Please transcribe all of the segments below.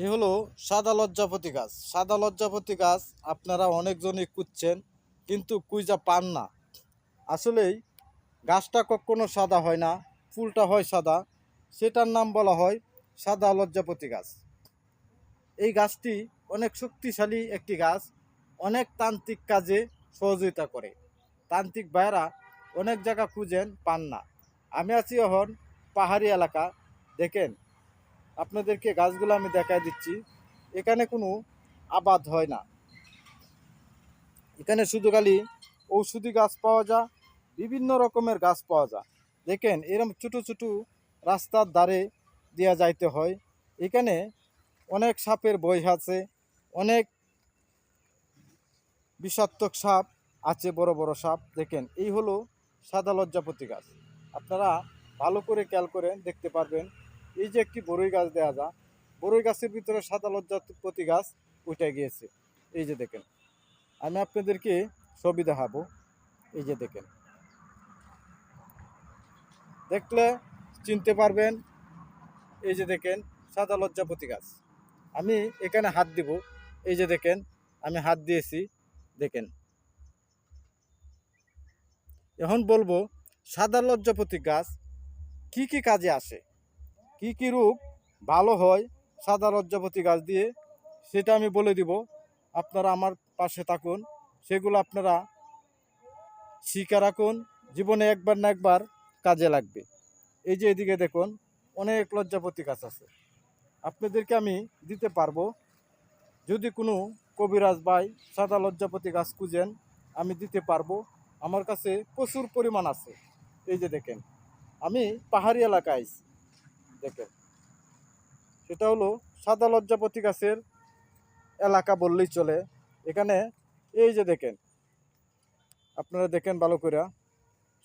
এই হলো সাদা লজ্জাপতি গাছ। সাদা লজ্জাপতি গাছ আপনারা অনেকজনই কুচ্ছেন কিন্তু কুইজা পান না। আসলেই গাছটা কখনো সাদা হয় না, ফুলটা হয় সাদা। সেটার নাম বলা হয় সাদা লজ্জাপতি গাছ। এই গাছটি অনেক শক্তিশালী একটি গাছ, অনেক তান্ত্রিক কাজে সহযোগিতা করে। তান্ত্রিক ভাইয়েরা অনেক জায়গা খুঁজেন, পান না। আমি আছি এখন পাহাড়ি এলাকা, দেখেন আপনাদেরকে গাছগুলো আমি দেখাই দিচ্ছি। এখানে কোনো আবাদ হয় না। এখানে শুধু খালি ঔষধি গাছ পাওয়া যায়, বিভিন্ন রকমের গাছ পাওয়া যায়। দেখেন এরকম ছোটো ছোটো রাস্তার ধারে দেওয়া যাইতে হয়। এখানে অনেক সাপের বই আছে, অনেক বিষাত্মক সাপ আছে, বড় বড় সাপ। দেখেন, এই হলো সাদা লজ্জাপতি গাছ। আপনারা ভালো করে খেয়াল করে দেখতে পারবেন। এই যে একটি বড়ই গাছ দেওয়া যায় বড়ই গাছের ভিতরে সাদা লজ্জাপতি গাছ উঠে গিয়েছে। এই যে দেখেন, আমি আপনাদেরকে ছবি দেখাবো। এই যে দেখেন, দেখলে চিনতে পারবেন, এই যে দেখেন, সাদা লজ্জাপতি গাছ। আমি এখানে হাত দিব। এই যে দেখেন, আমি হাত দিয়েছি, দেখেন। এখন বলব, সাদা লজ্জাপতি গাছ কি কি কাজে আসে? কি কি রূপ ভালো হয় সাদা লজ্জাপতি গাছ দিয়ে, সেটা আমি বলে দিব। আপনারা আমার পাশে থাকুন। সেগুলো আপনারা শিখা রাখুন। জীবনে একবার না একবার কাজে লাগবে। এই যে এদিকে দেখুন, অনেক লজ্জাপতি গাছ আছে। আপনাদেরকে আমি দিতে পারব। যদি কোনো কবিরাজ ভাই সাদা লজ্জাপতি গাছ খুঁজেন, আমি দিতে পারব। আমার কাছে প্রচুর পরিমাণ আছে। এই যে দেখেন, আমি পাহাড়ি এলাকায় দেখেন। সেটা হলো সাদা লজ্জাপতি গাছের এলাকা বললেই চলে। এখানে এই যে দেখেন, আপনারা দেখেন ভালো করে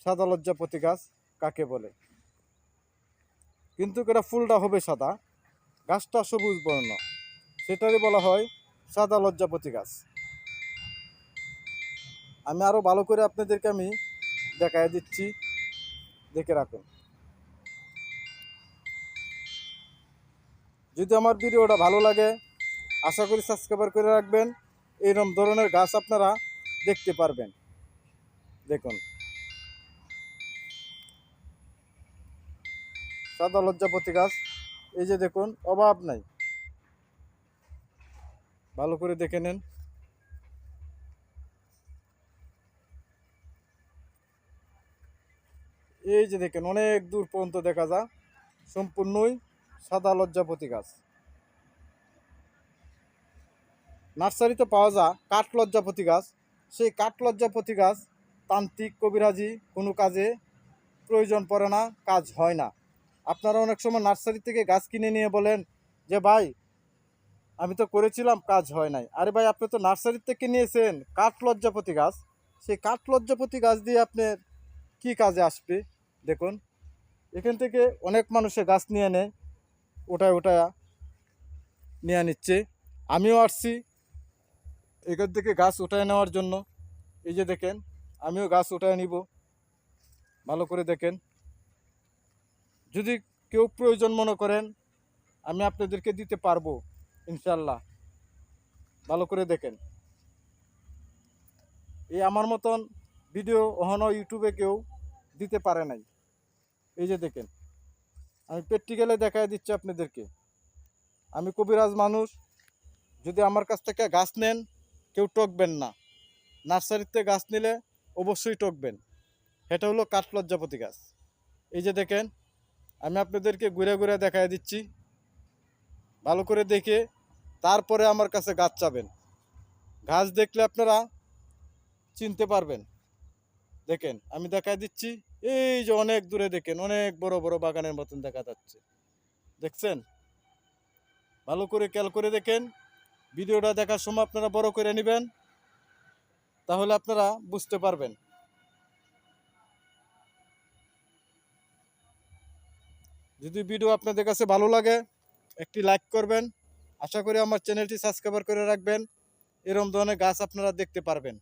সাদা লজ্জাপতি গাছ কাকে বলে? কিন্তু এটা ফুলটা হবে সাদা, গাছটা সবুজ বর্ণ। সেটারই বলা হয় সাদা লজ্জাপতি গাছ। আমি আরও ভালো করে আপনাদেরকে আমি দেখায় দিচ্ছি। দেখে রাখুন। যদি আমার ভিডিওটা ভালো লাগে, আশা করি সাবস্ক্রাইবার করে রাখবেন। এইরকম ধরনের গাছ আপনারা দেখতে পারবেন। দেখুন। সাদা লজ্জাপতি গাছ। এই যে দেখুন, অভাব নাই। ভালো করে দেখে নেন। এই যে দেখেন, অনেক দূর পর্যন্ত দেখা যায়। সম্পূর্ণই সাদা লজ্জাপতি গাছ নার্সারিতে পাওয়া যায় কাঠ লজ্জাপতি গাছ সেই কাঠ লজ্জাপতি গাছ তান্ত্রিক কবিরাজি কোনো কাজে প্রয়োজন পড়ে না, কাজ হয় না। আপনারা অনেক সময় নার্সারি থেকে গাছ কিনে নিয়ে বলেন যে, ভাই, আমি তো করেছিলাম, কাজ হয় নাই। আরে ভাই, আপনি তো নার্সারি থেকে নিয়েছেন, কাঠ লজ্জাপতি গাছ সেই কাঠ লজ্জাপতি গাছ দিয়ে আপনার কি কাজে আসবে? দেখুন, এখান থেকে অনেক মানুষে গাছ নিয়ে নেয়। ওটায় ওটা নিয়ে নিচ্ছে। আমিও আসছি। এখান থেকে গাছ উঠায় নেওয়ার জন্য। এই যে দেখেন, আমিও গাছ উঠায় নিব। ভালো করে দেখেন। যদি কেউ প্রয়োজন মনে করেন, আমি আপনাদেরকে দিতে পারব ইনশাল্লাহ ভালো করে দেখেন। এই আমার মতন ভিডিও ওখানো ইউটিউবে কেউ দিতে পারে নাই। এই যে দেখেন। আমি প্র্যাকটিক্যালে দেখাই দিচ্ছি আপনাদেরকে। আমি কবিরাজ মানুষ, যদি আমার কাছ থেকে গাছ নেন, কেউ টকবেন না। নার্সারিতে গাছ নিলে অবশ্যই টকবেন এটা হলো কাঠ লজ্জাপতি গাছ। এই যে দেখেন, আমি আপনাদেরকে ঘুরে ঘুরে দেখাই দিচ্ছি। ভালো করে দেখে তারপরে আমার কাছে গাছ চাবেন। গাছ দেখলে আপনারা চিনতে পারবেন। দেখেন, আমি দেখাই দিচ্ছি, এই যে অনেক দূরে দেখেন, অনেক বড় বড় বাগানের মতন দেখা যাচ্ছে। দেখছেন? ভালো করে খেয়াল করে দেখেন, ভিডিওটা দেখার সময় আপনারা বড় করে নেবেন, তাহলে আপনারা বুঝতে পারবেন। যদি ভিডিও আপনাদের কাছে ভালো লাগে, একটি লাইক করবেন। আশা করি আমার চ্যানেলটি সাবস্ক্রাইবার করে রাখবেন। এরকম ধরনের গাছ আপনারা দেখতে পারবেন।